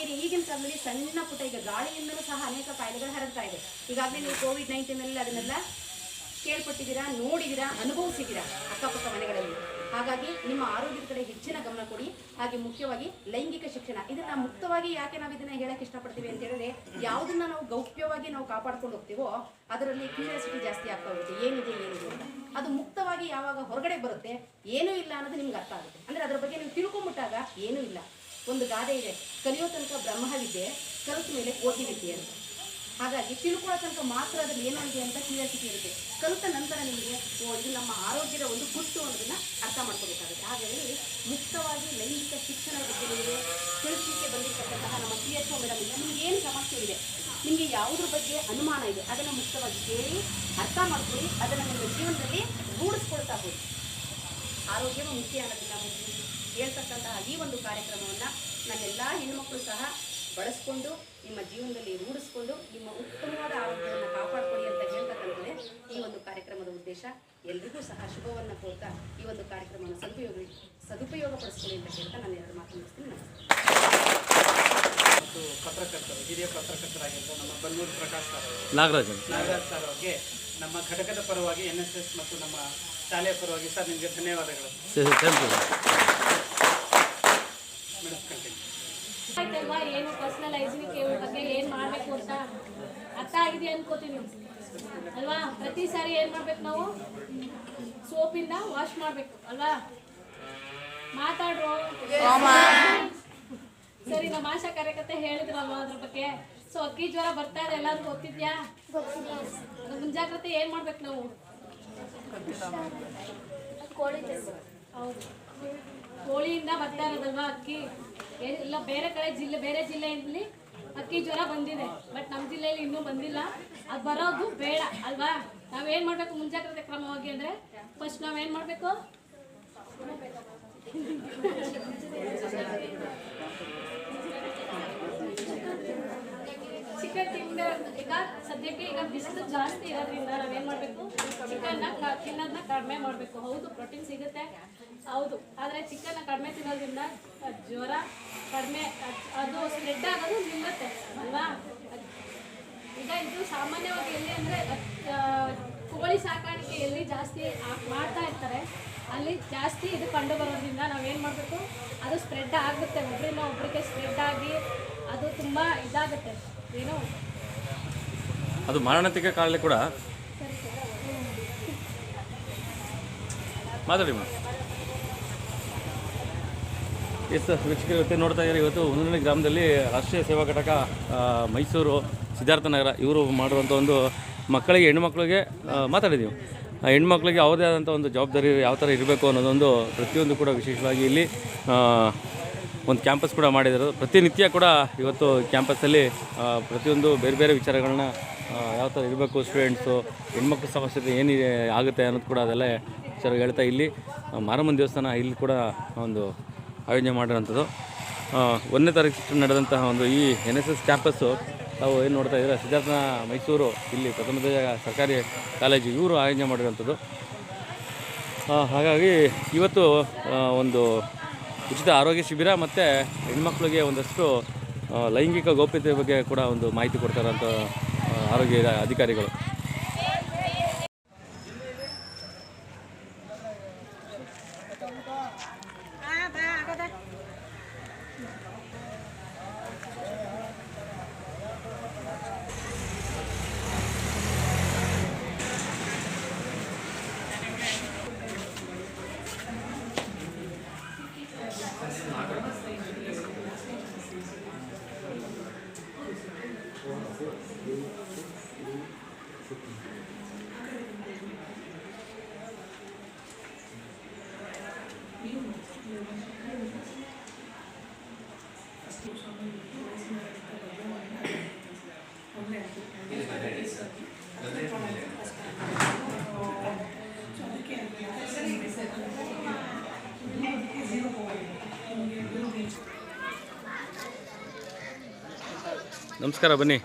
ಹಾಗೆಯೇ ಈಗಿನ ಕಾಲದಲ್ಲಿ ಸಣ್ಣ ಪುಟ್ಟ ಈಗ ಗಾಳಿಯಿಂದಲೂ ಸಹ ಅನೇಕ ಕಾಯಿಲೆಗಳು ಹರಡ್ತಾ ಇದೆ. ಈಗಾಗಲೇ ನೀವು ಕೋವಿಡ್ ನೈನ್ಟೀನಲ್ಲಿ ಅದನ್ನೆಲ್ಲ ಕೇಳ್ಪಟ್ಟಿದ್ದೀರಾ, ನೋಡಿದ್ದೀರಾ, ಅನುಭವಿಸಿದ್ದೀರಾ ಅಕ್ಕಪಕ್ಕ ಮನೆಗಳಲ್ಲಿ. ಹಾಗಾಗಿ ನಿಮ್ಮ ಆರೋಗ್ಯದ ಕಡೆ ಹೆಚ್ಚಿನ ಗಮನ ಕೊಡಿ. ಹಾಗೆ ಮುಖ್ಯವಾಗಿ ಲೈಂಗಿಕ ಶಿಕ್ಷಣ. ಇದನ್ನ ಮುಕ್ತವಾಗಿ ಯಾಕೆ ನಾವು ಇದನ್ನ ಹೇಳಕ್ಕೆ ಇಷ್ಟಪಡ್ತೀವಿ ಅಂತ ಹೇಳಿದ್ರೆ, ಯಾವುದನ್ನ ನಾವು ಗೌಪ್ಯವಾಗಿ ನಾವು ಕಾಪಾಡ್ಕೊಂಡು ಹೋಗ್ತೀವೋ ಅದರಲ್ಲಿ ಕ್ಯೂರಿಯಾಸಿಟಿ ಜಾಸ್ತಿ ಆಗ್ತಾ ಹೋಗುತ್ತೆ. ಏನಿದೆ ಏನಿದೆ ಅದು ಮುಕ್ತವಾಗಿ ಯಾವಾಗ ಹೊರಗಡೆ ಬರುತ್ತೆ, ಏನೂ ಇಲ್ಲ ಅನ್ನೋದು ನಿಮ್ಗೆ ಅರ್ಥ ಆಗುತ್ತೆ. ಅಂದ್ರೆ ಅದ್ರ ಬಗ್ಗೆ ನೀವು ತಿಳ್ಕೊಂಬಿಟ್ಟಾಗ ಏನೂ ಇಲ್ಲ. ಒಂದು ಗಾದೆ ಇದೆ. ಕಲಿಯೋ ತನಕ ಬ್ರಹ್ಮವಿದ್ಯೆ ಕಲಿತ ಮೇಲೆ ಕೋಟಿ ವಿದ್ಯೆ ಅಂತ. ಹಾಗಾಗಿ ತಿಳ್ಕೊಳ್ಳೋ ತನಕ ಮಾತ್ರ ಅದ್ರಲ್ಲಿ ಏನಾಗಿದೆ ಅಂತ ಕ್ಯೂರಿಯಾಸಿಟಿ ಇರುತ್ತೆ. ಕಲಿತ ನಂತರ ನಿಮಗೆ, ಓ, ಇದು ನಮ್ಮ ಆರೋಗ್ಯದ ಒಂದು ಗುಟ್ಟು ಅನ್ನೋದನ್ನ ಅರ್ಥ ಮಾಡ್ಕೋಬೇಕಾಗುತ್ತೆ. ಹಾಗಾಗಿ ಮುಕ್ತವಾಗಿ ಲೈಂಗಿಕ ಶಿಕ್ಷಣ ಬಗ್ಗೆ ನಿಮಗೆ ತಿಳಿಸಲಿಕ್ಕೆ ಬಂದಿರ್ತಕ್ಕಂತಹ ನಮ್ಮ ಪಿ ಎಚ್ ಓ ಮೇಡಮ್ ನಿಮ್ಗೆ ಏನು ಸಮಸ್ಯೆ ಇದೆ? ನಿಮಗೆ ಯಾವುದ್ರ ಬಗ್ಗೆ ಅನುಮಾನ ಇದೆ? ಅದನ್ನು ಮುಕ್ತವಾಗಿ ಕೇಳಿ, ಅರ್ಥ ಮಾಡ್ಕೊಳ್ಳಿ, ಅದನ್ನು ನಿಮ್ಮ ಜೀವನದಲ್ಲಿ ರೂಢಿಸ್ಕೊಳ್ತಾ ಹೋಗಿ. ಆರೋಗ್ಯವೂ ಮುಖ್ಯ ಅನ್ನೋದನ್ನ ಹೇಳ್ತಕ್ಕಂತಹ ಈ ಒಂದು ಕಾರ್ಯಕ್ರಮವನ್ನು ನನ್ನೆಲ್ಲ ಹೆಣ್ಣುಮಕ್ಕಳು ಸಹ ಬಳಸ್ಕೊಂಡು ನಿಮ್ಮ ಜೀವನದಲ್ಲಿ ರೂಢಿಸ್ಕೊಂಡು ನಿಮ್ಮ ಉತ್ತಮವಾದ ಆರೋಗ್ಯವನ್ನು ಕಾಪಾಡ್ಕೊಳ್ಳಿ ಅಂತ ಹೇಳ್ತಕ್ಕಂಥದ್ದೇ ಈ ಒಂದು ಕಾರ್ಯಕ್ರಮದ ಉದ್ದೇಶ. ಎಲ್ರಿಗೂ ಸಹ ಶುಭವನ್ನು ಕೋರ್ತಾ ಈ ಒಂದು ಕಾರ್ಯಕ್ರಮವನ್ನು ಸದುಪಯೋಗ ಸದುಪಯೋಗ ಪಡಿಸ್ಕೊಳ್ಳಿ ಅಂತ ಹೇಳ್ತಾ ನಾನು ಎರಡು ಮಾತು ಮುಗಿಸ್ತೀನಿ. ನಮಸ್ಕಾರ ಮತ್ತು ಪತ್ರಕರ್ತರು ಹಿರಿಯ ಪತ್ರಕರ್ತರಾಗಿದ್ದ ನಮ್ಮ ಬಲ್ಲೂರು ಪ್ರಕಾಶ್ ಸರ್ ನಾಗರಾಜ್ ನಾಗರಾಜನ್ ನಾಗರಾಜ್ ಸರ್ ಅವರಿಗೆ ನಮ್ಮ ಘಟಕದ ಪರವಾಗಿ ಎನ್ ಎಸ್ ಎಸ್ ಮತ್ತು ನಮ್ಮ ಶಾಲೆಯ ಪರವಾಗಿ ಸರ್ ನಿಮಗೆ ಧನ್ಯವಾದಗಳು. ಥ್ಯಾಂಕ್ ಯು ಆಯ್ತಲ್ವಾ ಏನು ಪರ್ಸನಲ್ ಹೈಜಿನಿಕ್ ಬಗ್ಗೆ ಏನು ಮಾಡಬೇಕು ಅಂತ ಅರ್ಥ ಆಗಿದೆ ಅನ್ಕೋತೀನಿ. ಅಲ್ವಾ? ಪ್ರತಿ ಸಾರಿ ಏನು ಮಾಡ್ಬೇಕು ನಾವು? ಸೋಪಿಂದ ವಾಶ್ ಮಾಡಬೇಕು ಅಲ್ವಾ? ಮಾತಾಡ್ರು? ಸರಿ ನಮ್ಮ ಆಶಾ ಕಾರ್ಯಕರ್ತೆ ಹೇಳಿದ್ರಲ್ವಾ ಅದ್ರ ಬಗ್ಗೆ? ಸೊ ಅಕ್ಕಿ ಜ್ವರ ಬರ್ತಾ ಇದೆ ಎಲ್ಲರಿಗೂ ಗೊತ್ತಿದ್ಯಾ? ಮುಂಜಾಗ್ರತೆ ಏನು ಮಾಡ್ಬೇಕು ನಾವು? ಕೋಳಿಯಿಂದ ಬರ್ತಾ ಇರೋದಲ್ವಾ ಅಕ್ಕಿ? ಎಲ್ಲ ಬೇರೆ ಕಡೆ ಜಿಲ್ಲೆ, ಬೇರೆ ಜಿಲ್ಲೆಯಲ್ಲಿ ಅಕ್ಕಿ ಜ್ವರ ಬಂದಿದೆ. ಬಟ್ ನಮ್ಮ ಜಿಲ್ಲೆಯಲ್ಲಿ ಇನ್ನೂ ಬಂದಿಲ್ಲ. ಅದು ಬರೋದು ಬೇಡ, ಅಲ್ವಾ? ನಾವೇನು ಮಾಡಬೇಕು ಮುಂಜಾಗ್ರತೆ ಕ್ರಮವಾಗಿ ಅಂದರೆ ಫಸ್ಟ್ ನಾವೇನು ಮಾಡಬೇಕು? ಚಿಕನ್ ತಿಂದ ಈಗ ಸದ್ಯಕ್ಕೆ ಈಗ ಬಿಸಿಲು ಜಾಸ್ತಿ ಇರೋದ್ರಿಂದ ನಾವೇನ್ ಮಾಡಬೇಕು? ಚಿಕನ್ನ ತಿನ್ನೋದನ್ನ ಕಡಿಮೆ ಮಾಡಬೇಕು. ಹೌದು ಪ್ರೋಟೀನ್ ಸಿಗುತ್ತೆ. ಹೌದು. ಆದರೆ ಚಿಕನ್ನ ಕಡಿಮೆ ತಿನ್ನೋದ್ರಿಂದ ಜ್ವರ ಕಡಿಮೆ, ಅದ್- ಅದು ಸ್ಪ್ರೆಡ್ ಆಗೋದು ನಿಲ್ಲುತ್ತೆ, ಅಲ್ವಾ? ಈಗ ಇದು ಸಾಮಾನ್ಯವಾಗಿ ಎಲ್ಲಿ ಅಂದರೆ ಕೋಳಿ ಸಾಕಾಣಿಕೆ ಎಲ್ಲಿ ಜಾಸ್ತಿ ಮಾಡ್ತಾ ಇರ್ತಾರೆ ಅಲ್ಲಿ ಜಾಸ್ತಿ ಇದು ಕಂಡು ಬರೋದ್ರಿಂದ ನಾವೇನು ಮಾಡಬೇಕು ಅದು ಸ್ಪ್ರೆಡ್ ಆಗುತ್ತೆ ಒಬ್ಬರಿಂದ ಒಬ್ಬರಿಗೆ ಸ್ಪ್ರೆಡ್ ಆಗಿ ಅದು ತುಂಬ ಇದಾಗುತ್ತೆ. ಏನು? ಅದು ಮಾರಣಾಂತಿಕ ಕಾಯಿಲೆ ಕೂಡ. ಮಾತಾಡಿ ಮೇಡಮ್ ಎಸ್ ಸರ್ ವೀಕ್ಷಕರು ಇವತ್ತೇ ನೋಡ್ತಾ ಇದ್ದಾರೆ ಇವತ್ತು ಒಂದನೇ ಗ್ರಾಮದಲ್ಲಿ ರಾಷ್ಟ್ರೀಯ ಸೇವಾ ಘಟಕ ಮೈಸೂರು ಸಿದ್ಧಾರ್ಥನಗರ ಇವರು ಮಾಡುವಂಥ ಒಂದು ಮಕ್ಕಳಿಗೆ ಹೆಣ್ಣು ಮಕ್ಕಳಿಗೆ ಮಾತಾಡಿದ್ದೀವಿ. ಹೆಣ್ಮಕ್ಳಿಗೆ ಯಾವುದೇ ಆದಂಥ ಒಂದು ಜವಾಬ್ದಾರಿ ಯಾವ ಥರ ಇರಬೇಕು ಅನ್ನೋದೊಂದು ಪ್ರತಿಯೊಂದು ಕೂಡ ವಿಶೇಷವಾಗಿ ಇಲ್ಲಿ ಒಂದು ಕ್ಯಾಂಪಸ್ ಕೂಡ ಮಾಡಿದರು ಪ್ರತಿನಿತ್ಯ ಕೂಡ ಇವತ್ತು ಕ್ಯಾಂಪಸ್ಸಲ್ಲಿ ಪ್ರತಿಯೊಂದು ಬೇರೆ ಬೇರೆ ವಿಚಾರಗಳನ್ನ ಯಾವ ಥರ ಇರಬೇಕು ಸ್ಟೂಡೆಂಟ್ಸು ಹೆಣ್ಮಕ್ಳ ಸಮಸ್ಯೆ ಏನಿದೆ, ಆಗುತ್ತೆ ಅನ್ನೋದು ಕೂಡ ಅದೆಲ್ಲ ವಿಚಾರ ಹೇಳ್ತಾ ಇಲ್ಲಿ. ಮಾರಮ್ಮನ ದೇವಸ್ಥಾನ ಇಲ್ಲಿ ಕೂಡ ಒಂದು ಆಯೋಜನೆ ಮಾಡಿರೋಂಥದ್ದು. ಒಂದನೇ ತಾರೀಕು ನಡೆದಂತಹ ಒಂದು ಈ ಎನ್ ಎಸ್ ಎಸ್ ಕ್ಯಾಂಪಸ್ಸು ತಾವು ಏನು ನೋಡ್ತಾ ಇದ್ದೀರಾ? ಸಿದ್ಧಾರ್ಥ ಮೈಸೂರು, ಇಲ್ಲಿ ಪ್ರಥಮ ದರ್ಜೆ ಸರ್ಕಾರಿ ಕಾಲೇಜು, ಇವರು ಆಯೋಜನೆ ಮಾಡಿರುವಂಥದ್ದು. ಹಾಗಾಗಿ ಇವತ್ತು ಒಂದು ಉಚಿತ ಆರೋಗ್ಯ ಶಿಬಿರ ಮತ್ತು ಹೆಣ್ಮಕ್ಳಿಗೆ ಒಂದಷ್ಟು ಲೈಂಗಿಕ ಗೌಪ್ಯತೆ ಬಗ್ಗೆ ಕೂಡ ಒಂದು ಮಾಹಿತಿ ಕೊಡ್ತಾರಂಥ ಆರೋಗ್ಯ ಅಧಿಕಾರಿಗಳು. ನಮಸ್ಕಾರ ಬನ್ನಿ